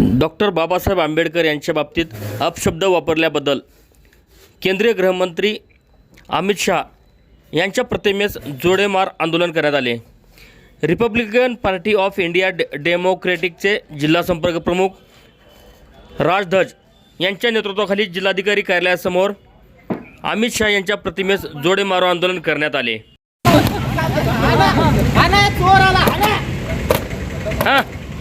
Doctor Babasaheb Ambedkar यांच्या बाबतीत अपशब्द वापरल्याबद्दल केंद्रीय गृहमंत्री अमित शहा यांच्या प्रतिमेस जोडेमार आंदोलन करण्यात आले. रिपब्लिकन पार्टी ऑफ इंडिया डे डेमोक्रेटिकचे जिल्हा संपर्क प्रमुख राजध्वज यांच्या नेतृत्वाखाली जिल्हाधिकारी कार्यालयासमोर अमित शहा यांच्या प्रतिमेस जोडे मारो आंदोलन करण्यात आले. हां?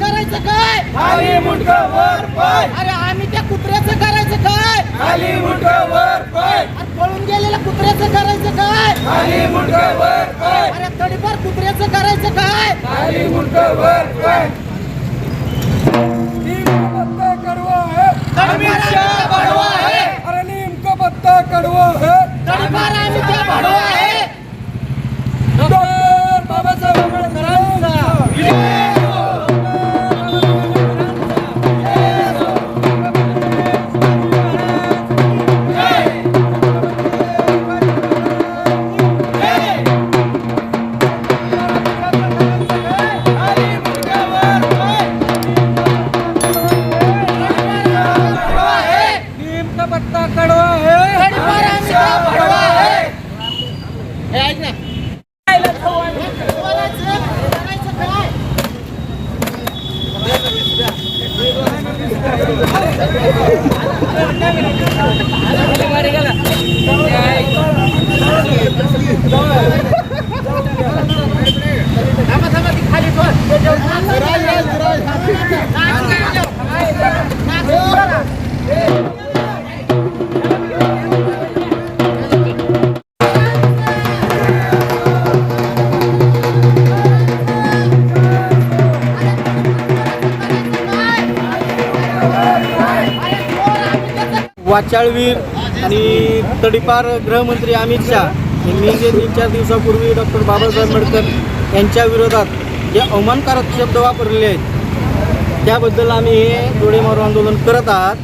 करायचं काय खाली पाय. अरे आम्ही त्या कुत्र्याचं करायचं काय? खाली मुंडकावर पाय. अरे पळून गेलेल्या कुत्र्याचं करायचं काय? खाली मुंडकावर पाय. अरे थोडीफार कुत्र्याचं करायचं काय? खाली पाय. पत्ता कड़वा है. अमित शाह बडवा है. अरे नीम का पत्ता कड़वा है. थोडीफार आम्ही त्या बडवा आहे डॉक्टर बाबासाहेब आंबेडकरांचा वाचाळवीर आणि तडीपार गृहमंत्री अमित शहा यांनी जे तीन चार दिवसापूर्वी डॉक्टर बाबासाहेब आंबेडकर यांच्या विरोधात जे अवमानकारक शब्द वापरलेले आहेत त्याबद्दल आम्ही हे डोळे मारू आंदोलन करत आहात.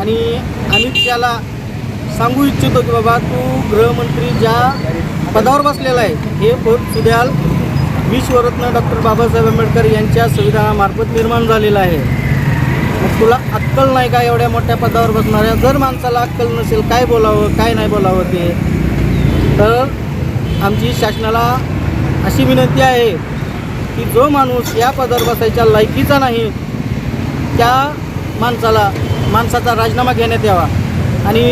आणि आम्ही त्याला सांगू इच्छितो की बाबा तू गृहमंत्री ज्या पदावर बसलेला आहे हे पद सुद्याल. विश्वरत्न डॉक्टर बाबासाहेब आंबेडकर यांच्या संविधानामार्फत निर्माण झालेलं आहे. मग तुला अक्कल नाही का एवढ्या मोठ्या पदावर बसणाऱ्या? जर माणसाला अक्कल नसेल काय बोलावं काय नाही बोलावं ते? तर आमची शासनाला अशी विनंती आहे की जो माणूस या पदावर बसायच्या लायकीचा नाही त्या माणसाला माणसाचा राजीनामा घेण्यात यावा. आणि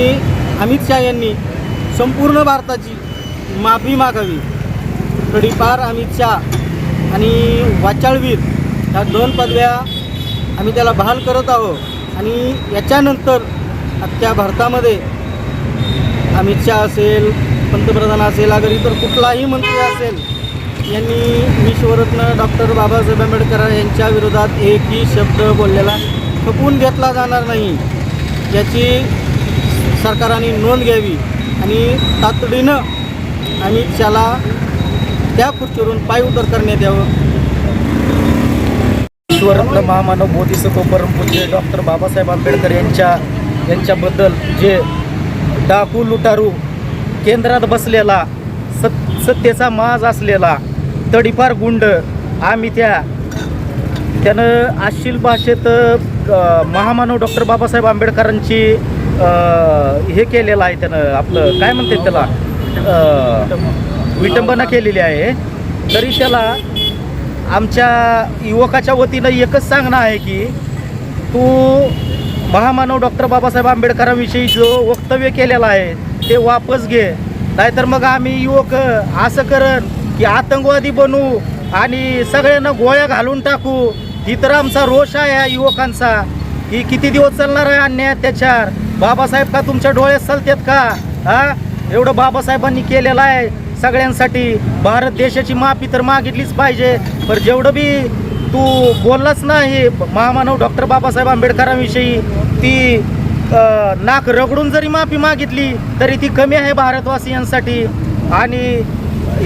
अमित शहा यांनी संपूर्ण भारताची माफी मागावी. थोडीफार अमित शहा आणि वाचाळवीर ह्या दोन पदव्या आम्ही त्याला बहाल करत आहोत. आणि याच्यानंतर आजच्या भारतामध्ये अमित शहा असेल पंतप्रधान असेल अगर इतर कुठलाही मंत्री असेल यांनी विश्वरत्न डॉक्टर बाबासाहेब आंबेडकर यांच्या विरोधात एकही शब्द बोललेला खपवून घेतला जाणार नाही. याची सरकारने नोंद घ्यावी आणि तातडीनं आणि त्याला त्या खुर्चीवरून पायउतार करण्यात यावं. विश्वरत्न महामानव बोधिसत्व परमपूज्य डॉक्टर बाबासाहेब आंबेडकर यांच्या यांच्याबद्दल जे डाकू लुटारू केंद्रात बसलेला सत्य सत्तेचा माज असलेला तडीपार गुंड आम्ही त्या त्यानं आशील भाषेत महामानव डॉक्टर बाबासाहेब आंबेडकरांची हे केलेलं आहे त्यानं आपलं काय म्हणतात त्याला? विटंबना केलेली आहे. तरी त्याला आमच्या युवकाच्या वतीनं एकच सांगणं आहे की तू महामानव डॉक्टर बाबासाहेब आंबेडकरांविषयी जो वक्तव्य केलेलं आहे ते वापस घे. नाहीतर मग आम्ही युवक असं करन की आतंकवादी बनू आणि सगळ्यांना गोळ्या घालून टाकू. ही तर आमचा रोष आहे या युवकांचा. ही किती दिवस चालणार आहे अन्याय अत्याचार? बाबासाहेब का तुमच्या डोळ्यात चालतात का? हा? एवढं बाबासाहेबांनी केलेलं आहे सगळ्यांसाठी. भारत देशाची माफी तर मागितलीच पाहिजे. पण जेवढं बी तू बोललाच नाही महामानव डॉक्टर बाबासाहेब आंबेडकरांविषयी ती नाक रगडून जरी माफी मागितली तरी ती कमी आहे भारतवासियांसाठी. आणि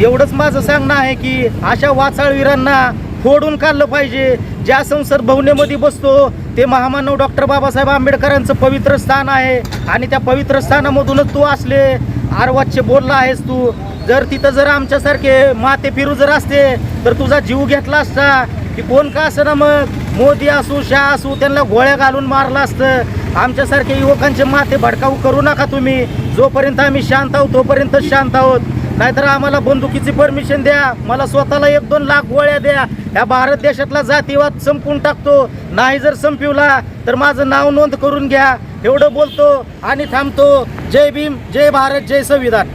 एवढंच माझं सांगणं आहे की अशा वाचाळवीरांना फोडून काढलं पाहिजे. ज्या संसद भवनेमध्ये बसतो ते महामानव डॉक्टर बाबासाहेब आंबेडकरांचं पवित्र स्थान आहे. आणि त्या पवित्र स्थानामधूनच तू असले आरवाच्य बोलला आहेस तू. जर तिथं जर आमच्यासारखे माते फिरू जर असते तर तुझा जीव घेतला असता. की कोण का असं ना मग? मोदी असू शाह असू त्यांना गोळ्या घालून मारलं असतं. आमच्यासारखे युवकांचे माथे भडकाऊ करू नका तुम्ही. जोपर्यंत आम्ही शांत आहोत तोपर्यंत शांत आहोत. नाहीतर आम्हाला बंदुकीची परमिशन द्या. मला स्वतःला एक दोन लाख गोळ्या द्या. या भारत देशातला जातीवाद संपून टाकतो. नाही जर संपवला तर माझं नाव नोंद करून घ्या. एवढं बोलतो आणि थांबतो. जय भीम जय भारत जय संविधान.